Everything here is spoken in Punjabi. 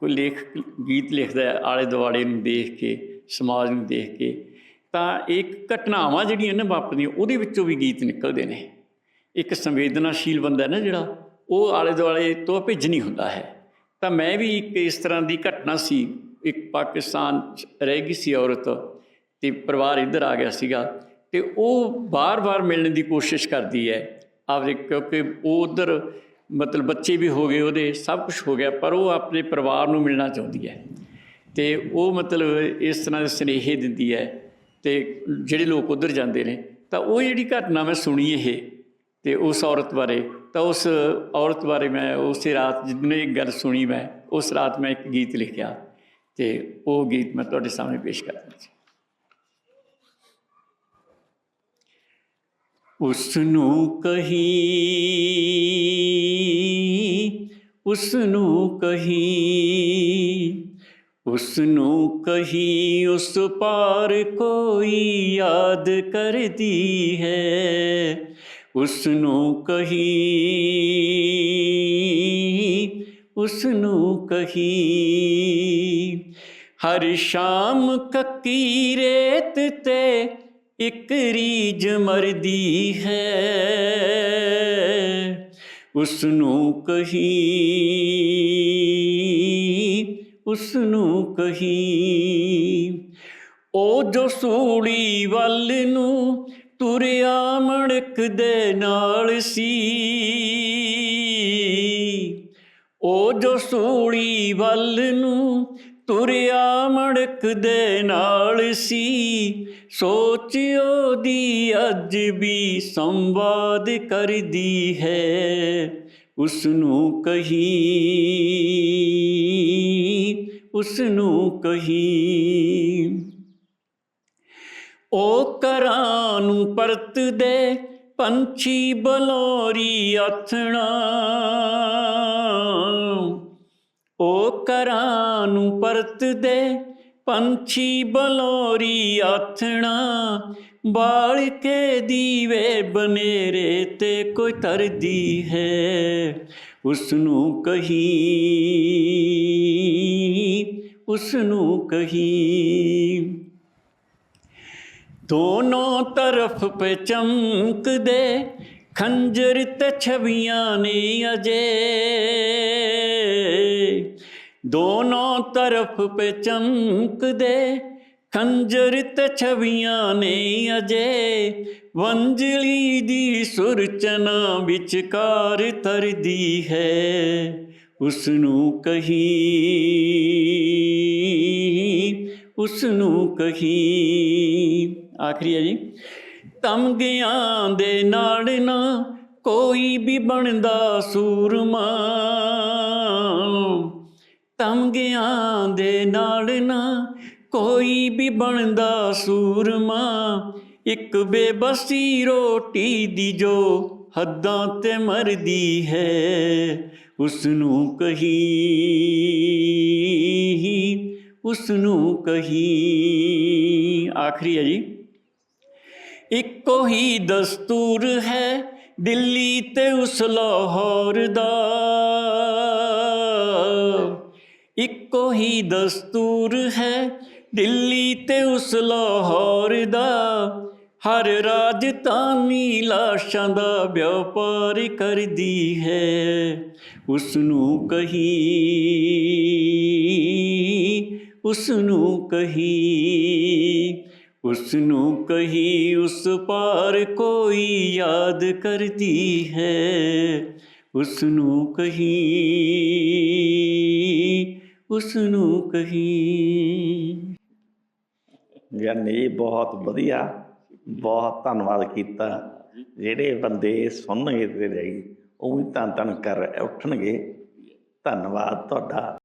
ਕੋਈ ਲੇਖ, ਗੀਤ ਲਿਖਦਾ ਆਲੇ ਦੁਆਲੇ ਨੂੰ ਦੇਖ ਕੇ, ਸਮਾਜ ਨੂੰ ਦੇਖ ਕੇ, ਤਾਂ ਇੱਕ ਘਟਨਾਵਾਂ ਜਿਹੜੀਆਂ ਨੇ ਵਾਪਰਦੀਆਂ, ਉਹਦੇ ਵਿੱਚੋਂ ਵੀ ਗੀਤ ਨਿਕਲਦੇ ਨੇ। ਇੱਕ ਸੰਵੇਦਨਾਸ਼ੀਲ ਬੰਦਾ ਨਾ ਜਿਹੜਾ, ਉਹ ਆਲੇ ਦੁਆਲੇ ਤੋਂ ਭਿੱਜ ਨਹੀਂ ਹੁੰਦਾ ਹੈ। ਤਾਂ ਮੈਂ ਵੀ ਇੱਕ ਇਸ ਤਰ੍ਹਾਂ ਦੀ ਘਟਨਾ ਸੀ, ਇੱਕ ਪਾਕਿਸਤਾਨ 'ਚ ਰਹਿ ਗਈ ਸੀ ਔਰਤ ਤੇ ਪਰਿਵਾਰ ਇੱਧਰ ਆ ਗਿਆ ਸੀਗਾ ਤੇ ਉਹ ਬਾਰ-ਬਾਰ ਮਿਲਣ ਦੀ ਕੋਸ਼ਿਸ਼ ਕਰਦੀ ਹੈ। ਆਪਦੇ ਕਿਉਂਕਿ ਉਹ ਉਧਰ ਮਤਲਬ ਬੱਚੇ ਵੀ ਹੋ ਗਏ ਉਹਦੇ, ਸਭ ਕੁਝ ਹੋ ਗਿਆ, ਪਰ ਉਹ ਆਪਣੇ ਪਰਿਵਾਰ ਨੂੰ ਮਿਲਣਾ ਚਾਹੁੰਦੀ ਹੈ। ਤੇ ਉਹ ਮਤਲਬ ਇਸ ਤਰ੍ਹਾਂ ਦੇ ਸੁਨੇਹੇ ਦਿੰਦੀ ਹੈ ਤੇ ਜਿਹੜੇ ਲੋਕ ਉਧਰ ਜਾਂਦੇ ਨੇ, ਤਾਂ ਉਹ ਜਿਹੜੀ ਘਟਨਾ ਮੈਂ ਸੁਣੀ ਇਹ, ਤੇ ਉਸ ਔਰਤ ਬਾਰੇ, ਤਾਂ ਉਸ ਔਰਤ ਬਾਰੇ ਮੈਂ ਉਸੇ ਰਾਤ ਜਦੋਂ ਗੱਲ ਸੁਣੀ ਮੈਂ, ਉਸ ਰਾਤ ਮੈਂ ਇੱਕ ਗੀਤ ਲਿਖਿਆ ਤੇ ਉਹ ਗੀਤ ਮੈਂ ਤੁਹਾਡੇ ਸਾਹਮਣੇ ਪੇਸ਼ ਕਰਦਾ ਜੀ। ਉਸ ਨੂੰ ਕਹੀ ਉਸ ਨੂੰ ਕਹੀ ਉਸ ਨੂੰ ਕਹੀ, ਉਸ ਪਾਰ ਕੋਈ ਯਾਦ ਕਰਦੀ ਹੈ। ਉਸ ਨੂੰ ਕਹੀ ਉਸ ਨੂੰ ਕਹੀ, ਹਰ ਸ਼ਾਮ ਕੱਕੀ ਰੇਤ ਤੇ ਇੱਕ ਰੀਜ ਮਰਦੀ ਹੈ। ਉਸ ਨੂੰ ਕਹੀ ਉਸ ਨੂੰ ਕਹੀ ਉਹ ਜੋ ਸੂਲੀ ਵੱਲ ਨੂੰ ਤੁਰਿਆ ਮਣਕ ਦੇ ਨਾਲ ਸੀ ਉਹ ਜੋ ਸੂਲੀ ਵੱਲ ਨੂੰ ਤੁਰਿਆ ਮੜਕ ਦੇ ਨਾਲ ਸੀ। ਸੋਚ ਉਹਦੀ ਅੱਜ ਵੀ ਸੰਵਾਦ ਕਰਦੀ ਹੈ ਉਸ ਨੂੰ ਕਹੀ। ਉਸ ਨੂੰ ਕਹੀ। ਉਹ ਕਰਾਂ ਨੂੰ ਪਰਤ ਦੇ ਪੰਛੀ ਬਲੋਰੀ ਆਥਣਾ। ਉਹ ਕਰਾਂ ਨੂੰ ਪਰਤ ਦੇ, ਪੰਛੀ ਬਲੋਰੀ ਆਥਣਾ। ਬਾਲ ਕੇ ਦੀਵੇ ਬਨੇਰੇ ਤੇ ਕੋਈ ਤਰਦੀ ਹੈ ਉਸ ਨੂੰ ਕਹੀ ਉਸ ਨੂੰ ਕਹੀ। ਦੋਨੋਂ ਤਰਫ ਪੇ ਚਮਕਦੇ ਖੰਜਰ ਤੇ ਛਵੀਆਂ ਨੇ ਅਜੇ। ਦੋਨੋਂ ਤਰਫ ਪੇ ਚਮਕਦੇ ਖੰਜਰ ਤੇ ਛਵੀਆਂ ਨੇ ਅਜੇ। ਵੰਜਲੀ ਦੀ ਸੁਰਚਨਾ ਵਿਚਕਾਰ ਤਰਦੀ ਹੈ ਉਸ ਨੂੰ ਕਹੀ ਉਸ ਨੂੰ ਕਹੀ। ਆਖਰੀ ਹੈ ਜੀ। ਤਮਗਿਆਂ ਦੇ ਨਾਲ ਨਾ ਕੋਈ ਵੀ ਬਣਦਾ ਸੂਰਮਾ। ਤਮਗਿਆਂ ਦੇ ਨਾਲ ਨਾ ਕੋਈ ਵੀ ਬਣਦਾ ਸੂਰਮਾ। ਇੱਕ ਬੇਬਸੀ ਰੋਟੀ ਦੀ ਜੋ ਹੱਦਾਂ ਤੇ ਮਰਦੀ ਹੈ ਉਸ ਨੂੰ ਕਹੀ ਉਸ ਨੂੰ ਕਹੀ। ਆਖਰੀ ਹੈ ਜੀ। ਇੱਕੋ ਹੀ ਦਸਤੂਰ ਹੈ ਦਿੱਲੀ ਤੇ ਉਸ ਲਾਹੌਰ ਦਾ। ਇੱਕੋ ਹੀ ਦਸਤੂਰ ਹੈ ਦਿੱਲੀ ਤੇ ਉਸ ਲਾਹੌਰ ਦਾ। ਹਰ ਰਾਜਧਾਨੀ ਲਾਸ਼ਾਂ ਦਾ ਵਪਾਰ ਕਰਦੀ ਹੈ ਉਸ ਨੂੰ ਕਹੀ ਉਸ ਨੂੰ ਕਹੀ। ਉਸ ਨੂੰ ਕਹੀ, ਉਸ ਪਾਰ ਕੋਈ ਯਾਦ ਕਰਦੀ ਹੈ। ਉਸ ਨੂੰ ਕਹੀ ਉਸ ਨੂੰ ਕਹੀ। ਯਾਨੀ ਬਹੁਤ ਵਧੀਆ, ਬਹੁਤ ਧੰਨਵਾਦ ਕੀਤਾ। ਜਿਹੜੇ ਬੰਦੇ ਸੁਣਨਗੇ ਤੇਰੇ ਉਹ ਵੀ ਧੰਨ ਧੰਨ ਕਰ ਉੱਠਣਗੇ। ਧੰਨਵਾਦ ਤੁਹਾਡਾ।